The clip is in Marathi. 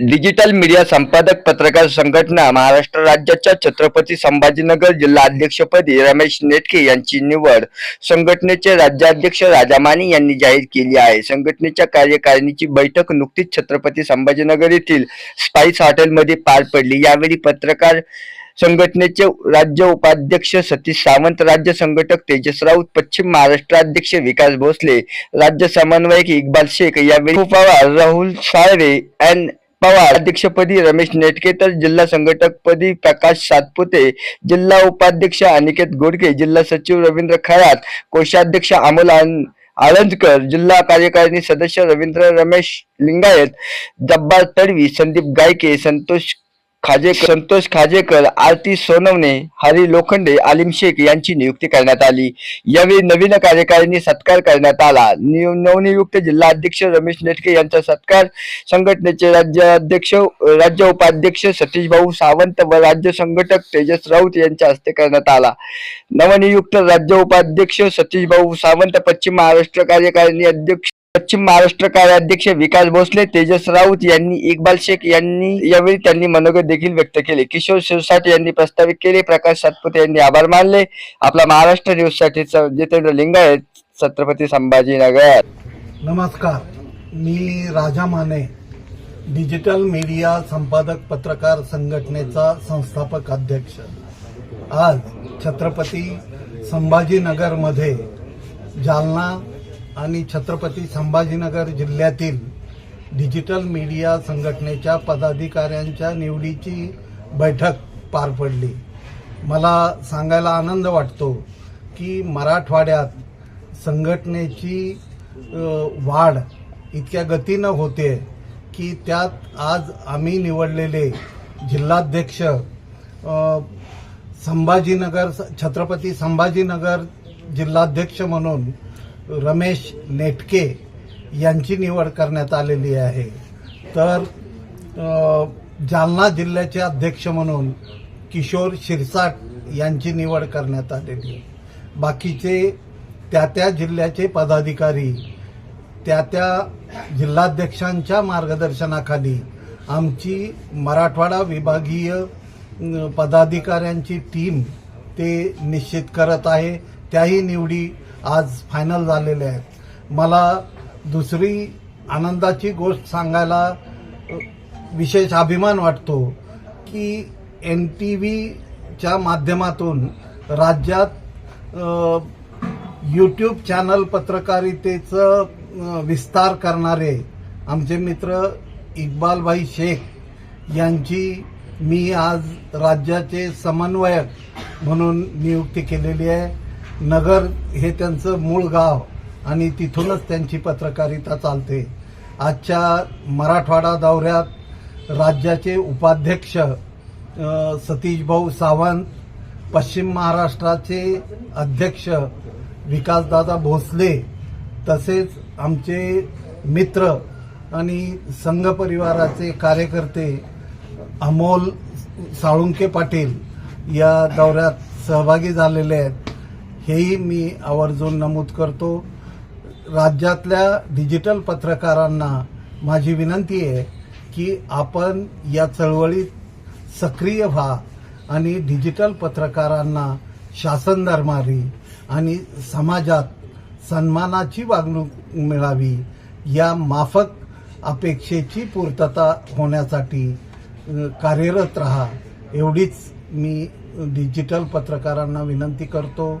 डिजिटल मीडिया संपादक पत्रकार संघटना महाराष्ट्र राज्याच्या छत्रपती संभाजीनगर जिल्हा अध्यक्षपदी रमेश नेटके यांची निवड संघटनेचे राज्याध्यक्ष राजा माने यांनी जाहीर केली आहे. संघटनेच्या कार्यकारिणीची बैठक नुकतीच छत्रपती संभाजीनगर येथील स्पाइस हॉटेलमध्ये पार पडली. यावेळी पत्रकार संघटनेचे राज्य उपाध्यक्ष सतीश सावंत राज्य संघटक तेजस राऊत पश्चिम महाराष्ट्राध्यक्ष विकास भोसले राज्य समन्वयक इक्बाल शेख यावेळी राहुल साळवे एन. पवार अध्यक्षपदी रमेश नेटके तर जिल्हा संघटकपदी प्रकाश सातपुते जिल्हा उपाध्यक्ष अनिकेत गोडके जिल्हा सचिव रवींद्र खरात कोषाध्यक्ष अमोल आळंदकर जिल्हा कार्यकारिणी सदस्य रवींद्र रमेश लिंगायत जब्बार तडवी संदीप गायके संतोष खाजेकर संतोष खाजेकर आरती सोनवणे हरी लोखंडे आलिम शेख यांची नियुक्ती करण्यात आली. यावेळी नवीन कार्यकारिणी सत्कार करण्यात आला. नवनियुक्त जिल्हा अध्यक्ष रमेश नेटके यांचा सत्कार संघटनेचे राज्य अध्यक्ष राज्य उपाध्यक्ष सतीश भाऊ सावंत व राज्य संघटक तेजस राऊत यांच्या हस्ते करण्यात आला. नवनियुक्त राज्य उपाध्यक्ष सतीश भाऊ सावंत पश्चिम महाराष्ट्र कार्यकारिणी अध्यक्ष पश्चिम महाराष्ट्र कार्याध्यक्ष विकास भोसले तेजस राऊत यांनी इक्बाल शेख यांनी यावेळी त्यांनी मनोगत देखील व्यक्त केले. किशोर शिरसाट यांनी प्रस्तावित केले प्रकाश सातपुते यांनी आभार मानले. आपला महाराष्ट्र न्यूजसाठी जितेंद्र लिंगायत छत्रपती संभाजीनगर. नमस्कार. मी राजा माने डिजिटल मीडिया संपादक पत्रकार संघटनेचा संस्थापक अध्यक्ष. आज छत्रपती संभाजीनगरमध्ये जालना आणि छत्रपती संभाजीनगर जिल्ह्यातील डिजिटल मीडिया संघटनेच्या पदाधिकाऱ्यांच्या निवडीची बैठक पार पडली. मला सांगायला आनंद वाटतो की मराठवाड्यात संघटनेची वाढ इतक्या गतीनं होते की त्यात आज आम्ही निवडलेले जिल्हाध्यक्ष संभाजीनगर छत्रपती संभाजीनगर जिल्हाध्यक्ष म्हणून रमेश नेटके यांची निवड करण्यात आलेली आहे. तर जालना जिल्ह्याचे अध्यक्ष म्हणून किशोर शिरसाट यांची निवड करण्यात आलेली बाकीचे त्या त्या जिल्ह्याचे पदाधिकारी त्या त्या जिल्हाध्यक्षांच्या मार्गदर्शनाखाली आमची मराठवाडा विभागीय पदाधिकाऱ्यांची टीम ते निश्चित करत आहे. त्याही निवडी आज फायनल झालेले आहेत. मला दुसरी आनंदाची गोष्ट सांगायला विशेष अभिमान वाटतो की एन टी व्हीच्या माध्यमातून राज्यात यूट्यूब चॅनल पत्रकारितेचं विस्तार करणारे आमचे मित्र इक्बालभाई शेख यांची मी आज राज्याचे समन्वयक म्हणून नियुक्ती केलेली आहे. नगर हे त्यांचं मूळ गाव आणि तिथूनच त्यांची पत्रकारिता चालते. आजच्या मराठवाडा दौऱ्यात राज्याचे उपाध्यक्ष सतीशभाऊ सतीश भाऊ सावंत पश्चिम महाराष्ट्राचे अध्यक्ष विकासदादा भोसले तसेच आमचे मित्र आणि संघ परिवाराचे कार्यकर्ते अमोल साळुंके पाटील या दौऱ्यात सहभागी झालेले आहेत. हेही मी आवर्जून नमूद करतो. राज्यातल्या डिजिटल पत्रकारांना माझी विनंती आहे की आपण या चळवळीत सक्रिय व्हा आणि डिजिटल पत्रकारांना शासन धर्मारी आणि समाजात सन्मानाची वागणूक मिळावी या माफक अपेक्षेची पूर्तता होण्यासाठी कार्यरत रहा. एवढीच मी डिजिटल पत्रकारांना विनंती करतो.